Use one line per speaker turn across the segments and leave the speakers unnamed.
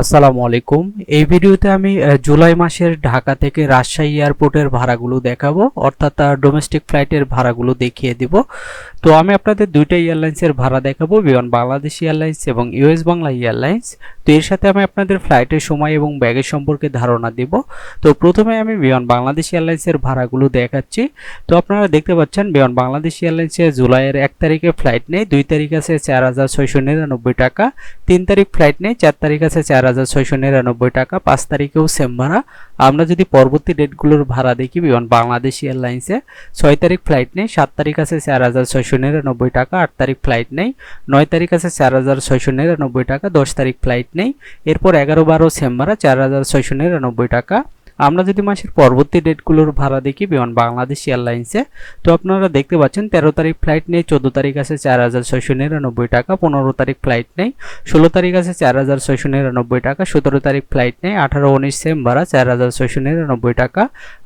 আসসালামু আলাইকুম। এই ভিডিওতে আমি জুলাই মাসের ঢাকা থেকে রাজশাহী এয়ারপোর্টের ভাড়াগুলো দেখাবো, অর্থাৎ ডোমেস্টিক ফ্লাইটের ভাড়াগুলো দেখিয়ে দিব। তো আমি আপনাদের দুইটা এয়ারলাইন্সের ভাড়া দেখাবো, বিমান বাংলাদেশ এয়ারলাইন্স এবং ইউএস বাংলা এয়ারলাইন্স। তো এর সাথে আমি আপনাদের ফ্লাইটের সময় এবং ব্যাগের সম্পর্কে ধারণা দেব। তো প্রথমে আমি বিমান বাংলাদেশ এয়ারলাইন্সের ভাড়াগুলো দেখাচ্ছি। তো আপনারা দেখতে পাচ্ছেন বিমান বাংলাদেশ এয়ারলাইন্সে জুলাইয়ের এক তারিখে ফ্লাইট নেই, দুই তারিখ আছে চার হাজার ছয়শো নিরানব্বই টাকা, তিন তারিখ ফ্লাইট নেই, চার তারিখ আছে চার হাজার ছয়শো নিরানব্বই টাকা, পাঁচ তারিখেও সেম ভাড়া। আমরা যদি পরবর্তী ডেটগুলোর ভাড়া দেখি, বিমান বাংলাদেশ এয়ারলাইন্সে ছয় তারিখ ফ্লাইট নেই, সাত তারিখ আছে চার হাজার ছয়শো নিরানব্বই টাকা, আট তারিখ ফ্লাইট নেই, নয় তারিখ আছে চার হাজার ছয়শো নিরানব্বই টাকা, দশ তারিখ ফ্লাইট নেই। এরপর এগারো বারো সেম্বারে চার হাজার ছয়শো নিরানব্বই টাকা আমরা যদি মাসের পরবর্তী ডেটগুলোর ভাড়া দেখি, বিমান বাংলাদেশ এয়ারলাইন্সে, তো আপনারা দেখতে পাচ্ছেন তেরো তারিখ ফ্লাইট নেই, চোদ্দ তারিখ আছে চার হাজার ছয়শো নিরানব্বই টাকা, পনেরো তারিখ ফ্লাইট নেই, ষোলো তারিখ আছে চার হাজার ছয়শো নিরানব্বই টাকা, সতেরো তারিখ ফ্লাইট নেই, আঠারো, উনিশ সেম ভাড়া চার হাজার ছয়শো নিরানব্বই টাকা।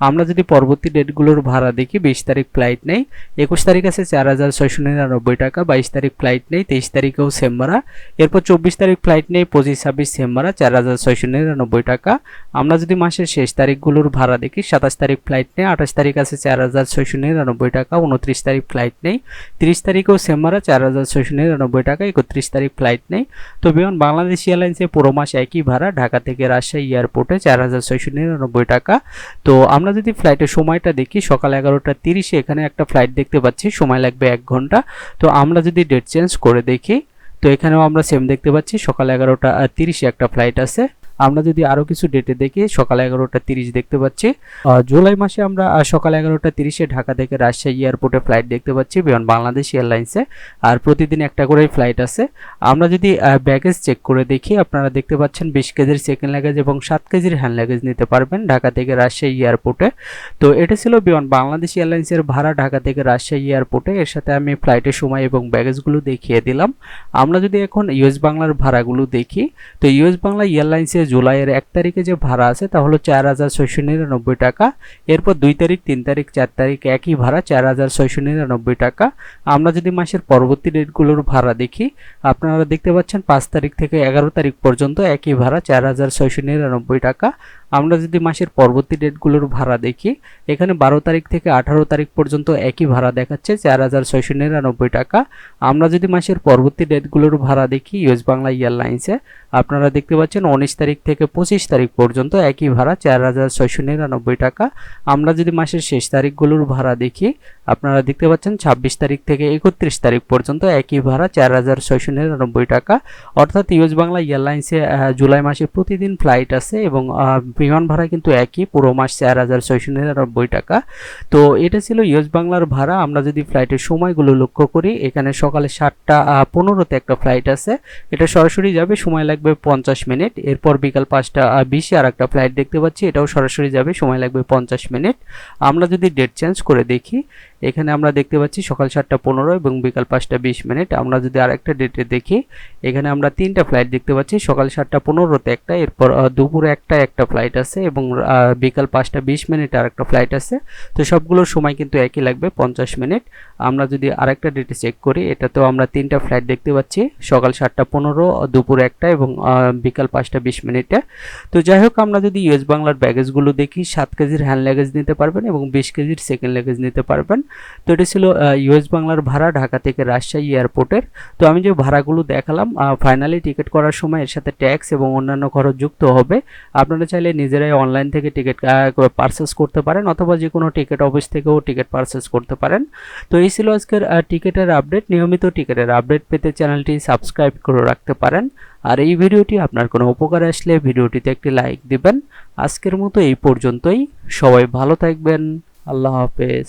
আমরা যদি পরবর্তী ডেটগুলোর ভাড়া দেখি, বিশ তারিখ ফ্লাইট নেই, একুশ তারিখ আছে চার হাজার ছয়শো নিরানব্বই টাকা, বাইশ তারিখ ফ্লাইট নেই, তেইশ তারিখেও সেম ভাড়া এরপর চব্বিশ তারিখ ফ্লাইট নেই, পঁচিশ, ছাব্বিশ সেম ভাড়া চার হাজার ছয়শো নিরানব্বই টাকা। আমরা যদি মাসের শেষ তারিখগুলোর ভাড়া দেখি। সাতাশ তারিখ ফ্লাইট নেই, আঠাশ তারিখ আছে চার হাজার ছয়শো নিরানব্বই টাকা, উনত্রিশ তারিখ ফ্লাইট নেই। তিরিশ তারিখেও সেম ভাড়া, চার হাজার ছয়শো নিরানব্বই টাকা, একত্রিশ তারিখ ফ্লাইট নেই। তো বিমান বাংলাদেশ এয়ারলাইন্সে পুরো মাস একই ভাড়া, ঢাকা থেকে রাজশাহী এয়ারপোর্টে চার হাজার ছয়শো নিরানব্বই টাকা। তো আমরা যদি ফ্লাইটের সময়টা দেখি, সকাল এগারোটা তিরিশে এখানে একটা ফ্লাইট দেখতে পাচ্ছি, সময় লাগবে এক ঘণ্টা। তো আমরা যদি ডেট চেঞ্জ করে দেখি, তো এখানেও আমরা সেম দেখতে পাচ্ছি, সকাল এগারোটা তিরিশে একটা ফ্লাইট আছে। আমরা যদি আরও কিছু ডেটে দেখি, সকাল এগারোটা তিরিশ দেখতে পাচ্ছি। জুলাই মাসে আমরা সকাল এগারোটা তিরিশে ঢাকা থেকে রাজশাহী এয়ারপোর্টে ফ্লাইট দেখতে পাচ্ছি বিমান বাংলাদেশ এয়ারলাইন্সে আর প্রতিদিন একটা করেই ফ্লাইট আছে। আমরা যদি ব্যাগেজ চেক করে দেখি, আপনারা দেখতে পাচ্ছেন বিশ কেজির সেকেন্ড লাগেজ এবং সাত কেজির হ্যান্ড লাগেজ নিতে পারবেন ঢাকা থেকে রাজশাহী এয়ারপোর্টে তো এটা ছিল বিমান বাংলাদেশ এয়ারলাইন্সের ভাড়া ঢাকা থেকে রাজশাহী এয়ারপোর্টে এর সাথে আমি ফ্লাইটের সময় এবং ব্যাগেজগুলো দেখিয়ে দিলাম। আমরা যদি এখন ইউএস বাংলার ভাড়াগুলো দেখি, তো ইউএস বাংলা এয়ারলাইন্সে জুলাইয়ের এক তারিখে যে ভাড়া আছে তা হলো চার হাজার ছয়শো নিরানব্বই টাকা। এরপর দুই তারিখ, তিন তারিখ, চার তারিখ একই ভাড়া, চার হাজার ছয়শো নিরানব্বই টাকা। আমরা যদি মাসের পরবর্তী ডেটগুলোর ভাড়া দেখি, আপনারা দেখতে পাচ্ছেন পাঁচ তারিখ থেকে এগারো তারিখ পর্যন্ত একই ভাড়া, চার হাজার ছয়শো নিরানব্বই টাকা। আমরা যদি মাসের পরবর্তী ডেটগুলোর ভাড়া দেখি, এখানে বারো তারিখ থেকে আঠারো তারিখ পর্যন্ত একই ভাড়া দেখাচ্ছে, চার হাজার ছয়শো নিরানব্বই টাকা। আমরা যদি মাসের পরবর্তী ডেটগুলোর ভাড়া দেখি, ইউএস বাংলা এয়ারলাইন্সে, আপনারা দেখতে পাচ্ছেন উনিশ তারিখ থেকে পঁচিশ তারিখ পর্যন্ত একই ভাড়া, চার হাজার ছয়শো নিরানব্বই টাকা। আমরা যদি মাসের শেষ তারিখগুলোর ভাড়া দেখি আপনারা দেখতে পাচ্ছেন ছাব্বিশ তারিখ থেকে একত্রিশ তারিখ পর্যন্ত একই ভাড়া চার হাজার ছয়শো নিরানব্বই টাকা। অর্থাৎ ইউএস বাংলা এয়ারলাইন্সে জুলাই মাসে প্রতিদিন ফ্লাইট আছে এবং বিমান ভাড়া কিন্তু একই, পুরো মাস চার হাজার ছয়শো নিরানব্বই টাকা। তো এটা ছিল ইউএস বাংলার ভাড়া। আমরা যদি ফ্লাইটের সময়গুলো লক্ষ্য করি, এখানে সকালে সাতটা পনেরোতে একটা ফ্লাইট আছে। এটা সরাসরি যাবে, সময় লাগবে পঞ্চাশ মিনিট। এরপর বিকাল পাঁচটা বিশে আর একটা ফ্লাইট দেখতে পাচ্ছি, এটাও সরাসরি যাবে, সময় লাগবে পঞ্চাশ মিনিট। আমরা যদি ডেট চেঞ্জ করে দেখি এখানে আমরা দেখতে পাচ্ছি সকাল সাতটা পনেরো এবং বিকাল পাঁচটা বিশ মিনিট। আমরা যদি আরেকটা ডেটে দেখি, এখানে আমরা তিনটা ফ্লাইট দেখতে পাচ্ছি। সকাল সাতটা পনেরোতে একটা, এরপর দুপুরে একটা একটা ফ্লাইট আছে এবং বিকাল পাঁচটা বিশ মিনিট আর একটা ফ্লাইট আছে। তো সবগুলোর সময় কিন্তু একই লাগবে, পঞ্চাশ মিনিট। আমরা যদি আরেকটা ডেটে চেক করি এটা তো আমরা তিনটা ফ্লাইট দেখতে পাচ্ছি। সকাল সাতটা পনেরো, দুপুর একটা এবং বিকাল পাঁচটা বিশ মিনিটে। তো যাই হোক, আমরা যদি ইউএস বাংলার ব্যাগেজগুলো দেখি, সাত কেজির হ্যান্ড লাগেজ নিতে পারবেন এবং বিশ কেজির সেকেন্ড লাগেজ নিতে পারবেন। তো এটা ছিল ইউএস বাংলার ভাড়া ঢাকা থেকে রাজশাহী এয়ারপোর্টের। তো আমি যে ভাড়াগুলো দেখালাম ফাইনালি টিকিট করার সময় এর সাথে ট্যাক্স এবং অন্যান্য খরচ যুক্ত হবে। আপনারা চাইলে নিজেরাই অনলাইন থেকে টিকিট পারচেস করতে পারেন অথবা যে কোনো টিকিট অফিস থেকেও টিকিট পারচেস করতে পারেন। তো এই ছিল আজকের টিকিটের আপডেট নিয়মিত টিকিটের আপডেট পেতে চ্যানেলটি সাবস্ক্রাইব করে রাখতে পারেন। আর এই ভিডিওটি আপনার কোনো উপকারে আসলে ভিডিওটিতে একটি লাইক দিবেন। আজকের মতো এই পর্যন্তই। সবাই ভালো থাকবেন। আল্লাহ হাফেজ।